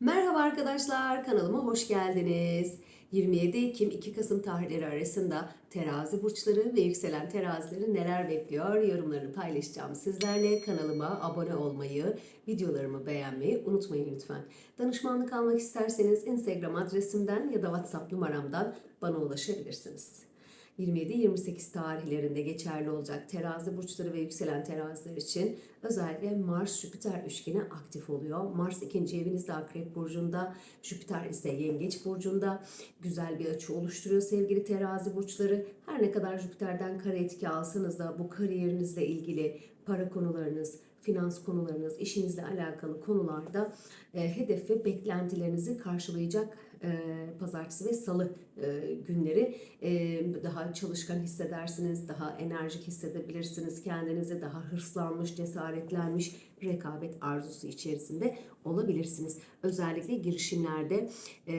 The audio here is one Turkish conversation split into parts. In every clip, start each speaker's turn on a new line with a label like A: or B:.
A: Merhaba arkadaşlar, kanalıma hoş geldiniz. 27 Ekim 2 Kasım tarihleri arasında terazi burçları ve yükselen terazileri neler bekliyor yorumlarını paylaşacağım sizlerle. Kanalıma abone olmayı, videolarımı beğenmeyi unutmayın lütfen. Danışmanlık almak isterseniz Instagram adresimden ya da WhatsApp numaramdan bana ulaşabilirsiniz. 27-28 tarihlerinde geçerli olacak terazi burçları ve yükselen teraziler için özellikle Mars-Jüpiter üçgeni aktif oluyor. Mars ikinci evinizde Akrep Burcu'nda, Jüpiter ise Yengeç Burcu'nda güzel bir açı oluşturuyor sevgili terazi burçları. Her ne kadar Jüpiter'den kare etki alsanız da bu kariyerinizle ilgili para konularınız, finans konularınız, işinizle alakalı konularda e, hedef ve beklentilerinizi karşılayacak e, pazartesi ve salı e, günleri. E, daha çalışkan hissedersiniz, daha enerjik hissedebilirsiniz kendinizi, daha hırslanmış, cesaretlenmiş, rekabet arzusu içerisinde olabilirsiniz. Özellikle girişimlerde e,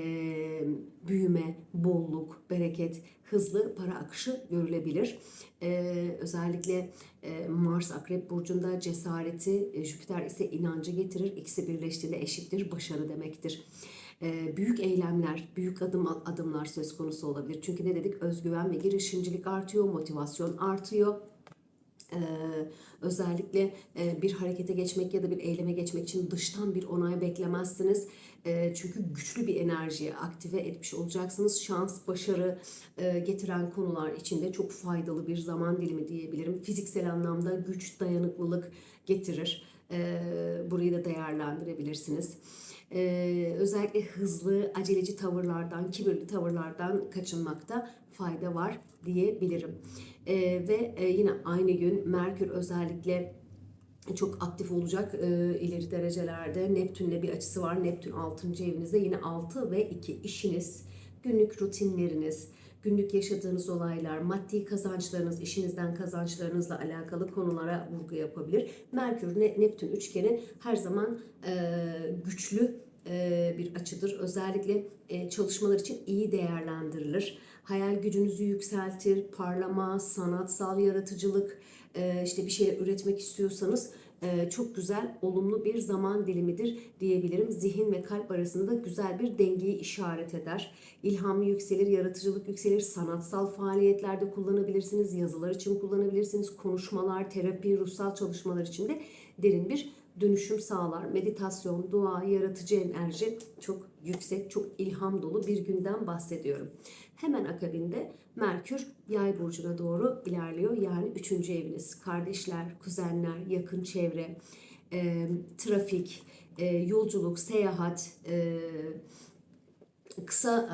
A: büyüme, bolluk, bereket, hızlı para akışı görülebilir. E, özellikle e, Mars Akrep Burcu'nda cesareti, e, Jüpiter ise inancı getirir. İkisi birleştiğinde eşittir, başarı demektir. Büyük eylemler, büyük adım adımlar söz konusu olabilir. Çünkü ne dedik? Özgüven ve girişimcilik artıyor, motivasyon artıyor. Ee, özellikle e, bir harekete geçmek ya da bir eyleme geçmek için dıştan bir onay beklemezsiniz. E, çünkü güçlü bir enerjiyi aktive etmiş olacaksınız. Şans, başarı e, getiren konular içinde çok faydalı bir zaman dilimi diyebilirim. Fiziksel anlamda güç, dayanıklılık getirir. E, burayı da değerlendirebilirsiniz. Ee, özellikle hızlı, aceleci tavırlardan, kibirli tavırlardan kaçınmakta fayda var diyebilirim. Ee, ve e, yine aynı gün Merkür özellikle çok aktif olacak e, ileri derecelerde. Neptünle bir açısı var. Neptün 6. evinizde yine 6 ve 2 işiniz, günlük rutinleriniz, günlük yaşadığınız olaylar, maddi kazançlarınız, işinizden kazançlarınızla alakalı konulara vurgu yapabilir. Merkür, Neptün üçgeni her zaman e, güçlü e, bir açıdır. Özellikle çalışmalar için iyi değerlendirilir. Hayal gücünüzü yükseltir, parlama, sanatsal yaratıcılık, işte bir şey üretmek istiyorsanız çok güzel, olumlu bir zaman dilimidir diyebilirim. Zihin ve kalp arasında güzel bir dengeyi işaret eder. İlham yükselir, yaratıcılık yükselir, sanatsal faaliyetlerde kullanabilirsiniz, yazılar için kullanabilirsiniz, konuşmalar, terapi, ruhsal çalışmalar için de derin bir dönüşüm sağlar. Meditasyon, dua, yaratıcı enerji çok yüksek, çok ilham dolu bir günden bahsediyorum. Hemen akabinde Merkür yay burcuna doğru ilerliyor. Yani üçüncü eviniz. Kardeşler, kuzenler, yakın çevre, e, trafik, e, yolculuk, seyahat, e, kısa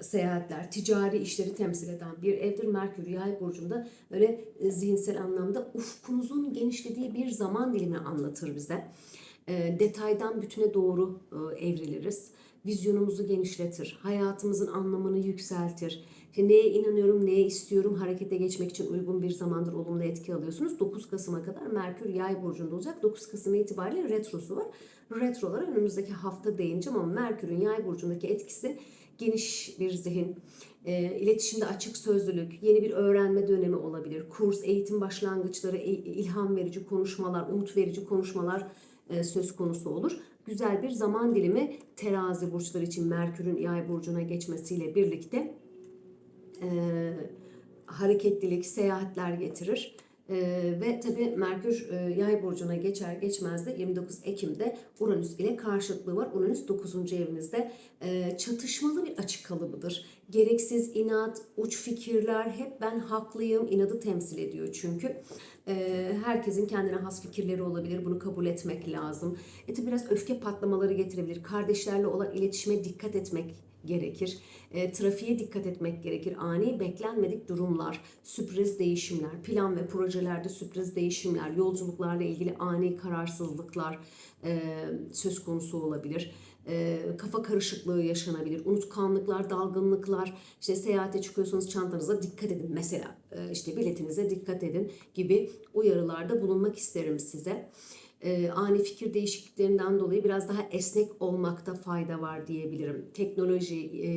A: e, seyahatler, ticari işleri temsil eden bir evdir. Merkür Yay burcunda öyle e, zihinsel anlamda ufkunuzun genişlediği bir zaman dilimini anlatır bize. E, detaydan bütüne doğru e, evriliriz. Vizyonumuzu genişletir, hayatımızın anlamını yükseltir. Neye inanıyorum, neye istiyorum harekete geçmek için uygun bir zamandır olumlu etki alıyorsunuz. 9 Kasım'a kadar Merkür Yay burcunda olacak. 9 Kasım itibariyle retrosu var. Retrolara önümüzdeki hafta değineceğim ama Merkür'ün Yay burcundaki etkisi geniş bir zihin, e, iletişimde açık sözlülük, yeni bir öğrenme dönemi olabilir. Kurs, eğitim başlangıçları, ilham verici konuşmalar, umut verici konuşmalar e, söz konusu olur. Güzel bir zaman dilimi terazi burçları için Merkür'ün Yay burcuna geçmesiyle birlikte e, hareketlilik, seyahatler getirir. Ee, ve tabi Merkür e, yay burcuna geçer geçmez de 29 Ekim'de Uranüs ile karşıtlığı var. Uranüs 9. evinizde e, çatışmalı bir açık kalıbıdır. Gereksiz inat, uç fikirler, hep ben haklıyım inadı temsil ediyor çünkü. E, herkesin kendine has fikirleri olabilir. Bunu kabul etmek lazım. E tabi biraz öfke patlamaları getirebilir. Kardeşlerle olan iletişime dikkat etmek gerekir. E, trafiğe dikkat etmek gerekir. Ani beklenmedik durumlar, sürpriz değişimler, plan ve projelerde sürpriz değişimler, yolculuklarla ilgili ani kararsızlıklar e, söz konusu olabilir. E, kafa karışıklığı yaşanabilir. Unutkanlıklar, dalgınlıklar, işte seyahate çıkıyorsanız çantanıza dikkat edin. Mesela e, işte biletinize dikkat edin gibi uyarılarda bulunmak isterim size e, ani fikir değişikliklerinden dolayı biraz daha esnek olmakta fayda var diyebilirim. Teknoloji, e,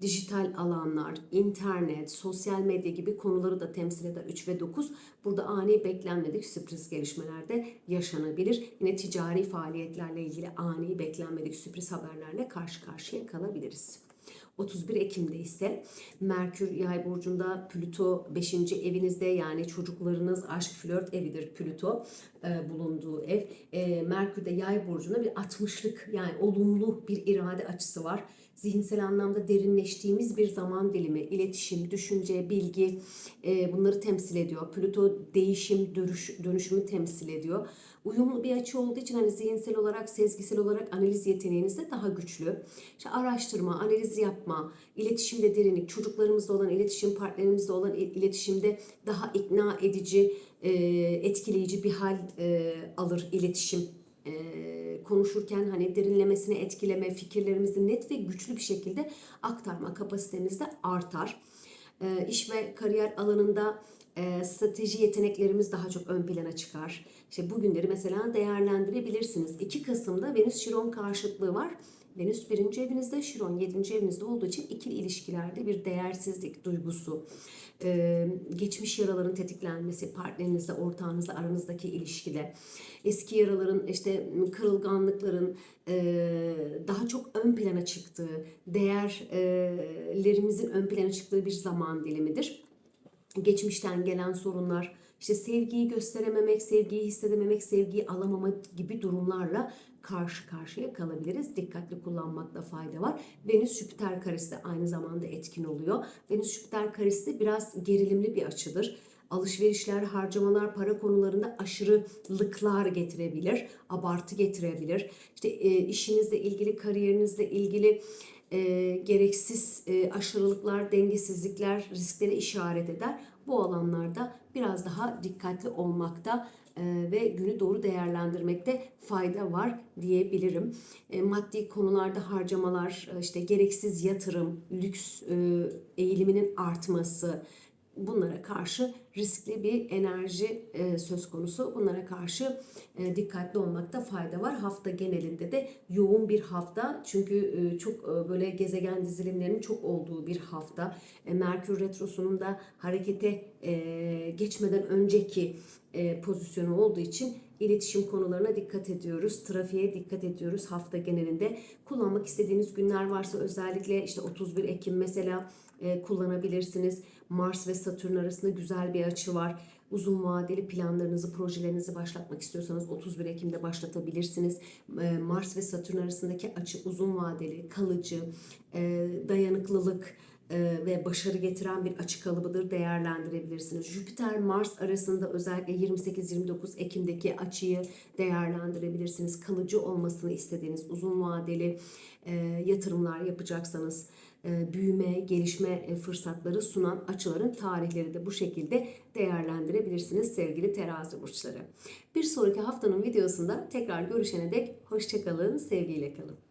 A: dijital alanlar, internet, sosyal medya gibi konuları da temsil eder 3 ve 9. Burada ani beklenmedik sürpriz gelişmeler de yaşanabilir. Yine ticari faaliyetlerle ilgili ani beklenmedik sürpriz haberlerle karşı karşıya kalabiliriz. 31 Ekim'de ise Merkür Yay burcunda Plüto 5. evinizde yani çocuklarınız aşk flört evidir Plüto e, bulunduğu ev. E, Merkür de Yay burcunda bir 60'lık yani olumlu bir irade açısı var. Zihinsel anlamda derinleştiğimiz bir zaman dilimi, iletişim, düşünce, bilgi e, bunları temsil ediyor. Plüto değişim, dönüş, dönüşümü temsil ediyor. Uyumlu bir açı olduğu için hani zihinsel olarak, sezgisel olarak analiz yeteneğiniz de daha güçlü. İşte araştırma, analiz yapma, iletişimde derinlik, çocuklarımızla olan iletişim, partnerimizle olan il- iletişimde daha ikna edici, e, etkileyici bir hal e, alır iletişim e, konuşurken hani derinlemesine etkileme, fikirlerimizi net ve güçlü bir şekilde aktarma kapasitemiz de artar. E, iş ve kariyer alanında e, strateji yeteneklerimiz daha çok ön plana çıkar. İşte bugünleri mesela değerlendirebilirsiniz. 2 Kasım'da Venüs Şiron karşıtlığı var. Venüs birinci evinizde, Şiron yedinci evinizde olduğu için ikili ilişkilerde bir değersizlik duygusu, e, geçmiş yaraların tetiklenmesi, partnerinizle, ortağınızla aranızdaki ilişkide, eski yaraların, işte kırılganlıkların e, daha çok ön plana çıktığı, değerlerimizin ön plana çıktığı bir zaman dilimidir. Geçmişten gelen sorunlar, işte sevgiyi gösterememek, sevgiyi hissedememek, sevgiyi alamamak gibi durumlarla karşı karşıya kalabiliriz. Dikkatli kullanmakta fayda var. Venüs Jüpiter karesi aynı zamanda etkin oluyor. Venüs Jüpiter karesi de biraz gerilimli bir açıdır. Alışverişler, harcamalar, para konularında aşırılıklar getirebilir, abartı getirebilir. İşte e, işinizle ilgili, kariyerinizle ilgili e, gereksiz e, aşırılıklar, dengesizlikler, risklere işaret eder. Bu alanlarda biraz daha dikkatli olmakta ve günü doğru değerlendirmekte fayda var diyebilirim. E, maddi konularda harcamalar, e, işte gereksiz yatırım, lüks e, eğiliminin artması, bunlara karşı riskli bir enerji e, söz konusu. Bunlara karşı e, dikkatli olmakta fayda var. Hafta genelinde de yoğun bir hafta. Çünkü e, çok e, böyle gezegen dizilimlerinin çok olduğu bir hafta. E, Merkür Retrosu'nun da harekete e, geçmeden önceki e, pozisyonu olduğu için iletişim konularına dikkat ediyoruz. Trafiğe dikkat ediyoruz hafta genelinde. Kullanmak istediğiniz günler varsa özellikle işte 31 Ekim mesela e, kullanabilirsiniz. Mars ve Satürn arasında güzel bir açı var. Uzun vadeli planlarınızı, projelerinizi başlatmak istiyorsanız 31 Ekim'de başlatabilirsiniz. E, Mars ve Satürn arasındaki açı uzun vadeli, kalıcı, e, dayanıklılık, ve başarı getiren bir açı kalıbıdır değerlendirebilirsiniz. Jüpiter Mars arasında özellikle 28-29 Ekim'deki açıyı değerlendirebilirsiniz. Kalıcı olmasını istediğiniz uzun vadeli e, yatırımlar yapacaksanız e, büyüme, gelişme e, fırsatları sunan açıların tarihleri de bu şekilde değerlendirebilirsiniz sevgili terazi burçları. Bir sonraki haftanın videosunda tekrar görüşene dek hoşçakalın, sevgiyle kalın.